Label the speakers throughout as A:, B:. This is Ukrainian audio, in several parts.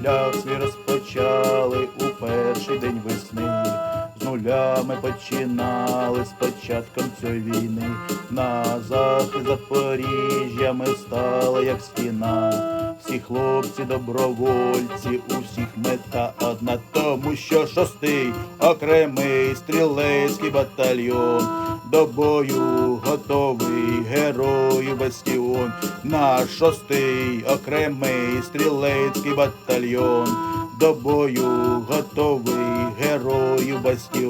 A: шлях свій розпочали у перший день весни. З нулями починали з початком цієї війни. На захист Запоріжжя ми стали як стіна. Всі хлопці, добровольці, у всіх мета одна, тому що шостий окремий стрілецький батальйон. До бою готовий герою бастіон. Наш шостий окремий стрілецький батальйон. До бою готовий герою бастіон.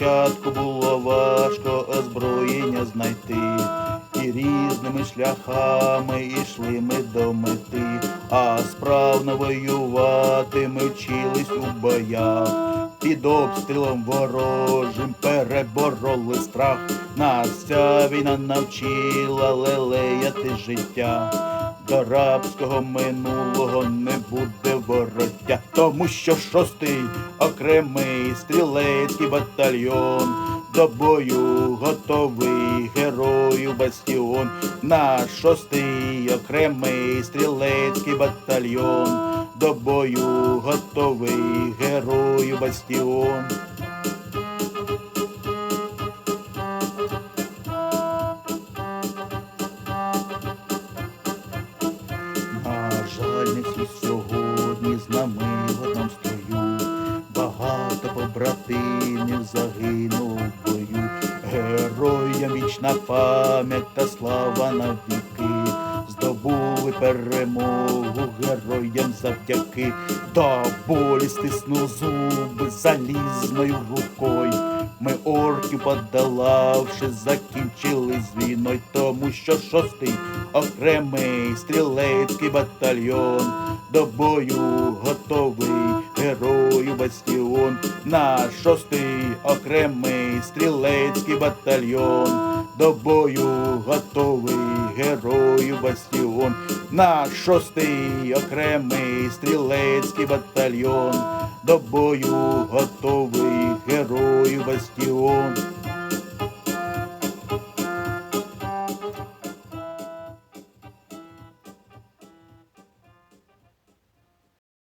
A: Спочатку було важко озброєння знайти, і різними шляхами йшли ми до мети, а справно воювати ми вчились у боях. Під обстрілом ворожим перебороли страх. Нас ця війна навчила лелеяти життя. До рабського минулого не буде вороття, тому що шостий окремий стрілецький батальйон. До бою готовий герою бастіон. Наш шостий окремий стрілецький батальйон. До бою готовий герою бастіон. На жаль, не всі сьогодні з нами в. Багато побратимів загинуло. Героям вічна пам'ять та слава навіки. Здобули перемогу героям завдяки. До болі стиснув зуби залізною рукою. Ми орків подолавши, закінчили з війною, тому що шостий окремий стрілецький батальйон. До бою готовий герою бастіон. Наш шостий окремий стрілецький батальйон. До бою готовий герою бастіон. Наш шостий окремий стрілецький батальйон. До бою готовий герою бастіон.